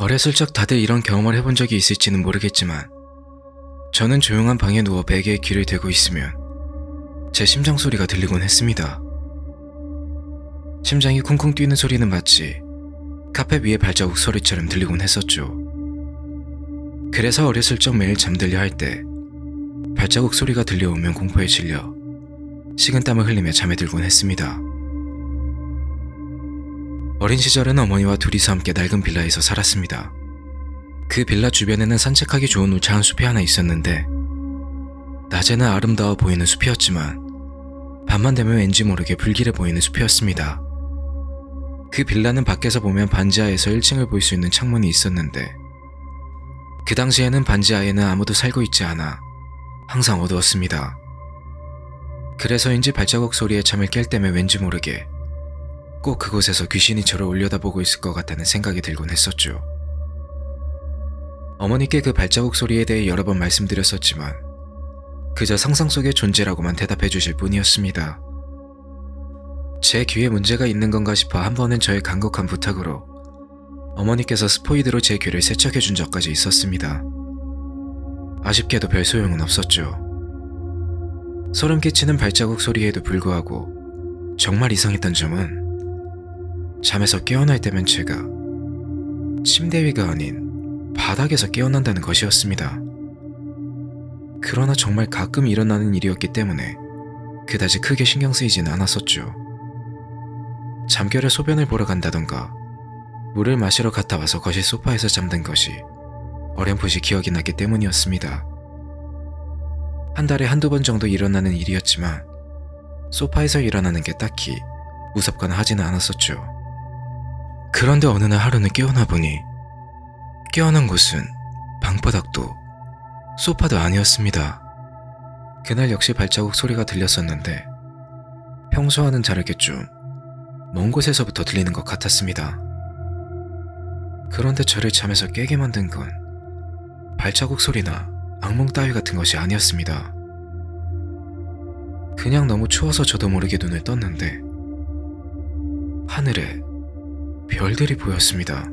어렸을 적 다들 이런 경험을 해본 적이 있을지는 모르겠지만 저는 조용한 방에 누워 베개에 귀를 대고 있으면 제 심장 소리가 들리곤 했습니다. 심장이 쿵쿵 뛰는 소리는 마치 카페 위의 발자국 소리처럼 들리곤 했었죠. 그래서 어렸을 적 매일 잠들려 할 때 발자국 소리가 들려오면 공포에 질려 식은땀을 흘리며 잠에 들곤 했습니다. 어린 시절엔 어머니와 둘이서 함께 낡은 빌라에서 살았습니다. 그 빌라 주변에는 산책하기 좋은 우창한 숲이 하나 있었는데 낮에는 아름다워 보이는 숲이었지만 밤만 되면 왠지 모르게 불길해 보이는 숲이었습니다. 그 빌라는 밖에서 보면 반지하에서 1층을 볼 수 있는 창문이 있었는데 그 당시에는 반지하에는 아무도 살고 있지 않아 항상 어두웠습니다. 그래서인지 발자국 소리에 잠을 깰 때면 왠지 모르게 꼭 그곳에서 귀신이 저를 올려다보고 있을 것 같다는 생각이 들곤 했었죠. 어머니께 그 발자국 소리에 대해 여러 번 말씀드렸었지만 그저 상상 속의 존재라고만 대답해 주실 뿐이었습니다. 제 귀에 문제가 있는 건가 싶어 한 번은 저의 간곡한 부탁으로 어머니께서 스포이드로 제 귀를 세척해 준 적까지 있었습니다. 아쉽게도 별 소용은 없었죠. 소름 끼치는 발자국 소리에도 불구하고 정말 이상했던 점은 잠에서 깨어날 때면 제가 침대 위가 아닌 바닥에서 깨어난다는 것이었습니다. 그러나 정말 가끔 일어나는 일이었기 때문에 그다지 크게 신경 쓰이지는 않았었죠. 잠결에 소변을 보러 간다던가 물을 마시러 갔다 와서 거실 소파에서 잠든 것이 어렴풋이 기억이 나기 때문이었습니다. 한 달에 한두 번 정도 일어나는 일이었지만 소파에서 일어나는 게 딱히 무섭거나 하지는 않았었죠. 그런데 어느 날 하루는 깨어나 보니 깨어난 곳은 방바닥도 소파도 아니었습니다. 그날 역시 발자국 소리가 들렸었는데 평소와는 다르게 좀 먼 곳에서부터 들리는 것 같았습니다. 그런데 저를 잠에서 깨게 만든 건 발자국 소리나 악몽 따위 같은 것이 아니었습니다. 그냥 너무 추워서 저도 모르게 눈을 떴는데 하늘에 별들이 보였습니다.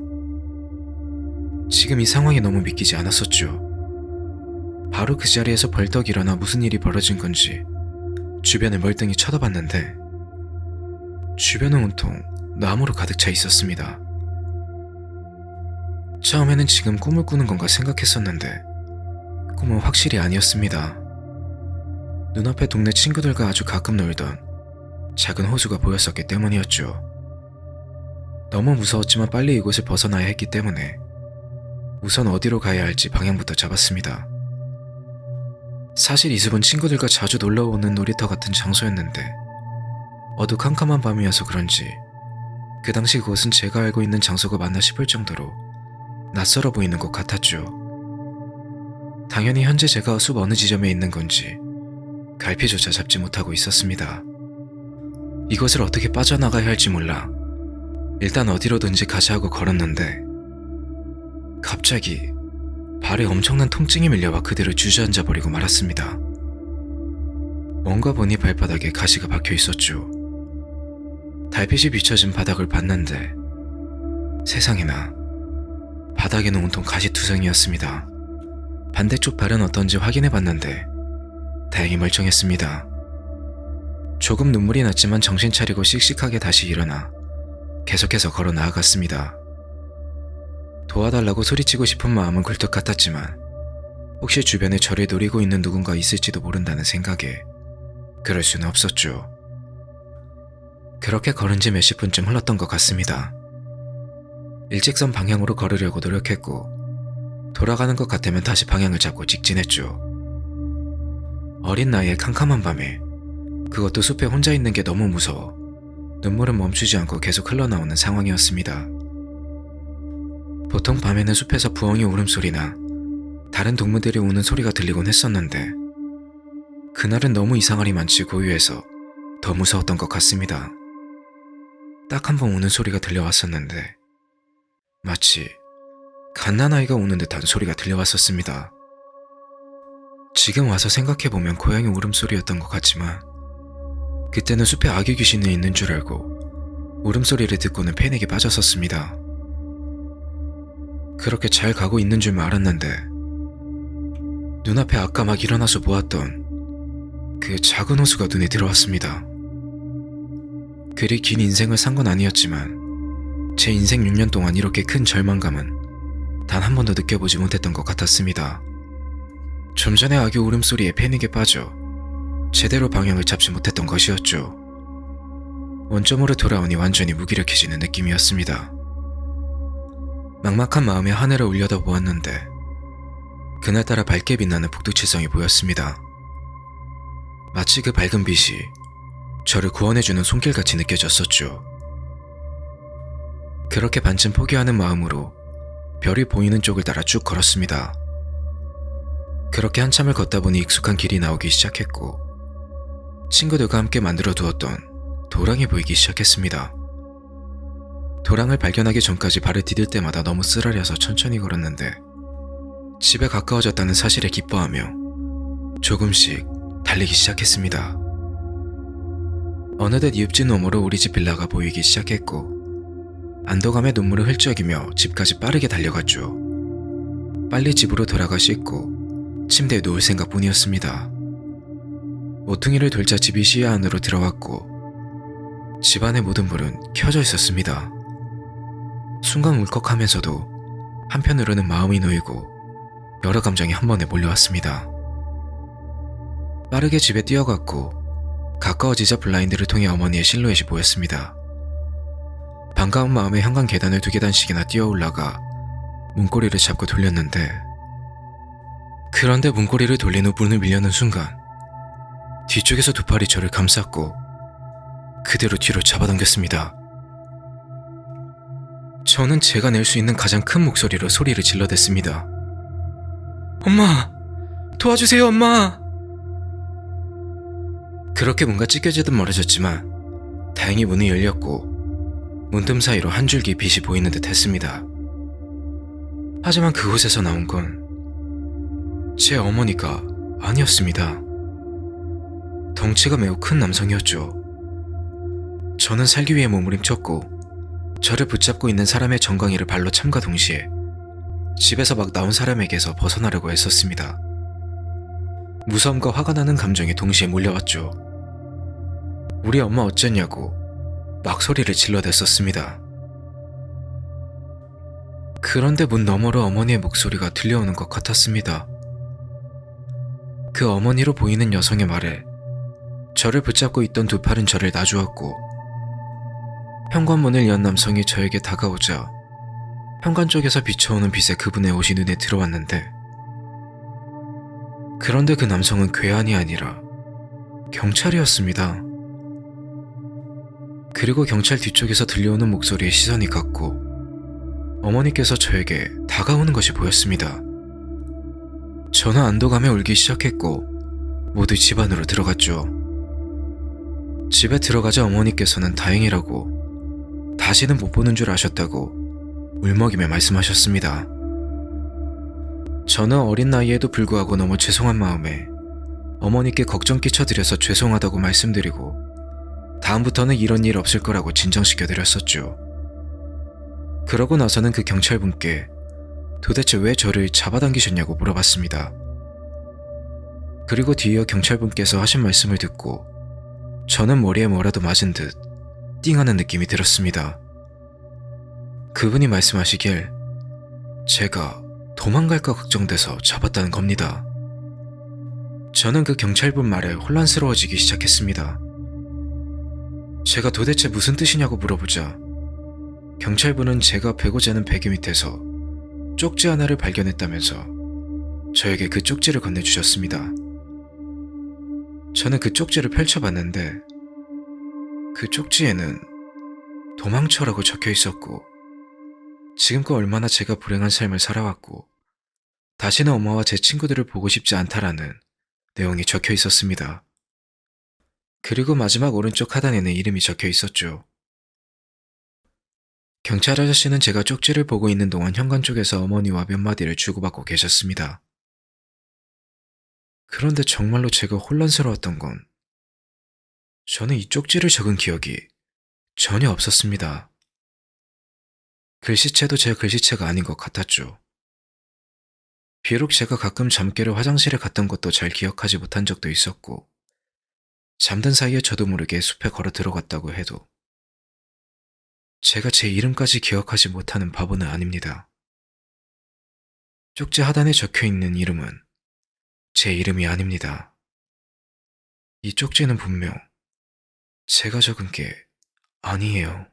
지금 이 상황이 너무 믿기지 않았었죠. 바로 그 자리에서 벌떡 일어나 무슨 일이 벌어진 건지 주변을 멀뚱히 쳐다봤는데 주변은 온통 나무로 가득 차 있었습니다. 처음에는 지금 꿈을 꾸는 건가 생각했었는데 꿈은 확실히 아니었습니다. 눈앞에 동네 친구들과 아주 가끔 놀던 작은 호수가 보였었기 때문이었죠. 너무 무서웠지만 빨리 이곳을 벗어나야 했기 때문에 우선 어디로 가야 할지 방향부터 잡았습니다. 사실 이 숲은 친구들과 자주 놀러 오는 놀이터 같은 장소였는데 어두컴컴한 밤이어서 그런지 그 당시 그곳은 제가 알고 있는 장소가 맞나 싶을 정도로 낯설어 보이는 것 같았죠. 당연히 현재 제가 숲 어느 지점에 있는 건지 갈피조차 잡지 못하고 있었습니다. 이곳을 어떻게 빠져나가야 할지 몰라 일단 어디로든지 가자 하고 걸었는데 갑자기 발에 엄청난 통증이 밀려와 그대로 주저앉아 버리고 말았습니다. 뭔가 보니 발바닥에 가시가 박혀 있었죠. 달빛이 비춰진 바닥을 봤는데 세상에나 바닥에는 온통 가시투성이었습니다. 반대쪽 발은 어떤지 확인해 봤는데 다행히 멀쩡했습니다. 조금 눈물이 났지만 정신 차리고 씩씩하게 다시 일어나 계속해서 걸어 나아갔습니다. 도와달라고 소리치고 싶은 마음은 굴뚝 같았지만 혹시 주변에 저를 노리고 있는 누군가 있을지도 모른다는 생각에 그럴 수는 없었죠. 그렇게 걸은 지 몇십 분쯤 흘렀던 것 같습니다. 일직선 방향으로 걸으려고 노력했고 돌아가는 것 같으면 다시 방향을 잡고 직진했죠. 어린 나이에 캄캄한 밤에 그것도 숲에 혼자 있는 게 너무 무서워 눈물은 멈추지 않고 계속 흘러나오는 상황이었습니다. 보통 밤에는 숲에서 부엉이 울음소리나 다른 동물들이 우는 소리가 들리곤 했었는데 그날은 너무 이상하리만치 고요해서 더 무서웠던 것 같습니다. 딱 한 번 우는 소리가 들려왔었는데 마치 갓난아이가 우는 듯한 소리가 들려왔었습니다. 지금 와서 생각해보면 고양이 울음소리였던 것 같지만 그때는 숲에 아기 귀신이 있는 줄 알고 울음소리를 듣고는 패닉에 빠졌었습니다. 그렇게 잘 가고 있는 줄만 알았는데 눈앞에 아까 막 일어나서 보았던 그 작은 호수가 눈에 들어왔습니다. 그리 긴 인생을 산 건 아니었지만 제 인생 6년 동안 이렇게 큰 절망감은 단 한 번도 느껴보지 못했던 것 같았습니다. 좀 전에 아기 울음소리에 패닉에 빠져 제대로 방향을 잡지 못했던 것이었죠. 원점으로 돌아오니 완전히 무기력해지는 느낌이었습니다. 막막한 마음에 하늘을 올려다 보았는데 그날따라 밝게 빛나는 북두칠성이 보였습니다. 마치 그 밝은 빛이 저를 구원해주는 손길같이 느껴졌었죠. 그렇게 반쯤 포기하는 마음으로 별이 보이는 쪽을 따라 쭉 걸었습니다. 그렇게 한참을 걷다 보니 익숙한 길이 나오기 시작했고 친구들과 함께 만들어 두었던 도랑이 보이기 시작했습니다. 도랑을 발견하기 전까지 발을 디딜 때마다 너무 쓰라려서 천천히 걸었는데 집에 가까워졌다는 사실에 기뻐하며 조금씩 달리기 시작했습니다. 어느덧 이웃집 너머로 우리 집 빌라가 보이기 시작했고 안도감에 눈물을 흘쩍이며 집까지 빠르게 달려갔죠. 빨리 집으로 돌아가 씻고 침대에 누울 생각뿐이었습니다. 모퉁이를 돌자 집이 시야 안으로 들어왔고 집안의 모든 불은 켜져 있었습니다. 순간 울컥하면서도 한편으로는 마음이 놓이고 여러 감정이 한 번에 몰려왔습니다. 빠르게 집에 뛰어갔고 가까워지자 블라인드를 통해 어머니의 실루엣이 보였습니다. 반가운 마음에 현관 계단을 두 계단씩이나 뛰어 올라가 문고리를 잡고 돌렸는데 그런데 문고리를 돌린 후 문을 밀려는 순간 뒤쪽에서 두 팔이 저를 감쌌고 그대로 뒤로 잡아당겼습니다. 저는 제가 낼 수 있는 가장 큰 목소리로 소리를 질러댔습니다. 엄마! 도와주세요, 엄마! 그렇게 뭔가 찢겨지듯 멀어졌지만 다행히 문이 열렸고 문틈 사이로 한 줄기 빛이 보이는 듯 했습니다. 하지만 그곳에서 나온 건 제 어머니가 아니었습니다. 덩치가 매우 큰 남성이었죠. 저는 살기 위해 몸부림쳤고 저를 붙잡고 있는 사람의 정강이를 발로 참가 동시에 집에서 막 나온 사람에게서 벗어나려고 했었습니다. 무서움과 화가 나는 감정이 동시에 몰려왔죠. 우리 엄마 어쩌냐고 막 소리를 질러댔었습니다. 그런데 문 너머로 어머니의 목소리가 들려오는 것 같았습니다. 그 어머니로 보이는 여성의 말에 저를 붙잡고 있던 두 팔은 저를 놔주었고 현관문을 연 남성이 저에게 다가오자 현관 쪽에서 비춰오는 빛에 그분의 옷이 눈에 들어왔는데 그런데 그 남성은 괴한이 아니라 경찰이었습니다. 그리고 경찰 뒤쪽에서 들려오는 목소리에 시선이 갔고 어머니께서 저에게 다가오는 것이 보였습니다. 저는 안도감에 울기 시작했고 모두 집 안으로 들어갔죠. 집에 들어가자 어머니께서는 다행이라고 다시는 못 보는 줄 아셨다고 울먹이며 말씀하셨습니다. 저는 어린 나이에도 불구하고 너무 죄송한 마음에 어머니께 걱정 끼쳐드려서 죄송하다고 말씀드리고 다음부터는 이런 일 없을 거라고 진정시켜드렸었죠. 그러고 나서는 그 경찰분께 도대체 왜 저를 잡아당기셨냐고 물어봤습니다. 그리고 뒤이어 경찰분께서 하신 말씀을 듣고 저는 머리에 뭐라도 맞은 듯 띵하는 느낌이 들었습니다. 그분이 말씀하시길 제가 도망갈까 걱정돼서 잡았다는 겁니다. 저는 그 경찰분 말에 혼란스러워지기 시작했습니다. 제가 도대체 무슨 뜻이냐고 물어보자 경찰분은 제가 베고자 하는 베개 밑에서 쪽지 하나를 발견했다면서 저에게 그 쪽지를 건네주셨습니다. 저는 그 쪽지를 펼쳐봤는데 그 쪽지에는 도망쳐라고 적혀 있었고 지금껏 얼마나 제가 불행한 삶을 살아왔고 다시는 엄마와 제 친구들을 보고 싶지 않다라는 내용이 적혀 있었습니다. 그리고 마지막 오른쪽 하단에는 이름이 적혀 있었죠. 경찰 아저씨는 제가 쪽지를 보고 있는 동안 현관 쪽에서 어머니와 몇 마디를 주고받고 계셨습니다. 그런데 정말로 제가 혼란스러웠던 건 저는 이 쪽지를 적은 기억이 전혀 없었습니다. 글씨체도 제 글씨체가 아닌 것 같았죠. 비록 제가 가끔 잠결에 화장실에 갔던 것도 잘 기억하지 못한 적도 있었고, 잠든 사이에 저도 모르게 숲에 걸어 들어갔다고 해도, 제가 제 이름까지 기억하지 못하는 바보는 아닙니다. 쪽지 하단에 적혀 있는 이름은 제 이름이 아닙니다. 이 쪽지는 분명 제가 적은 게 아니에요.